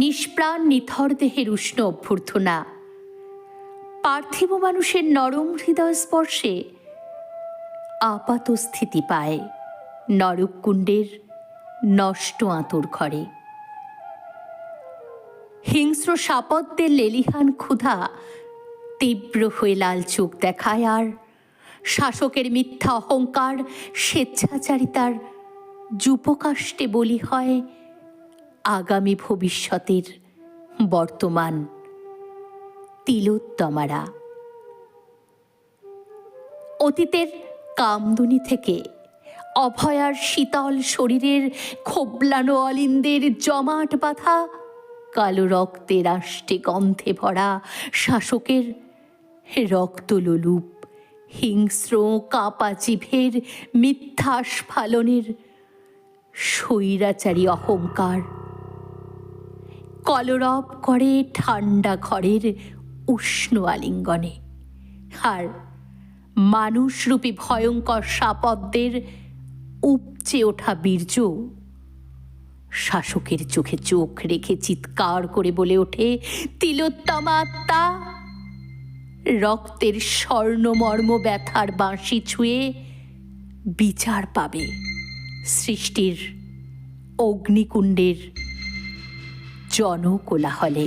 নিষ্প্রাণ নিথর দেহের উষ্ণ অভ্যর্থনা। পার্থিব মানুষের নরম হৃদয় স্পর্শে আপাত স্থিতি পায় নরককুণ্ডের নষ্ট আঁতর ঘরে। হিংস্র সাপত্যের লেলিহান ক্ষুধা তীব্র হয়ে লাল চোখ দেখায় আর শাসকের মিথ্যা অহংকার স্বেচ্ছাচারিতার যুপকাষ্টে বলি হয় আগামী ভবিষ্যতের বর্তমান তিলোত্তমারা। অতীতের কামদুনি থেকে অভয়ার শীতল শরীরের খোবলানো অলিন্দের জমাট বাঁধা, কালো রক্তের আষ্টে গন্ধে ভরা শাসকের রক্তলোলুপ, হিংস্র কাপা জিভের মিথ্যা স্ফালনের স্বৈরাচারী অহংকার কলরব করে ঠান্ডা ঘরের উষ্ণ আলিঙ্গনে। আর মানুষরূপী ভয়ঙ্কর সাপদ্দের উপচে ওঠা বীর্য শাসকের চোখে চোখ রেখে চিৎকার করে বলে ওঠে, তিলোত্তমাত্মা, রক্তের স্বর্ণমর্ম ব্যথার বাঁশি ছুঁয়ে বিচার পাবে সৃষ্টির অগ্নিকুণ্ডের জনকোলাহলে।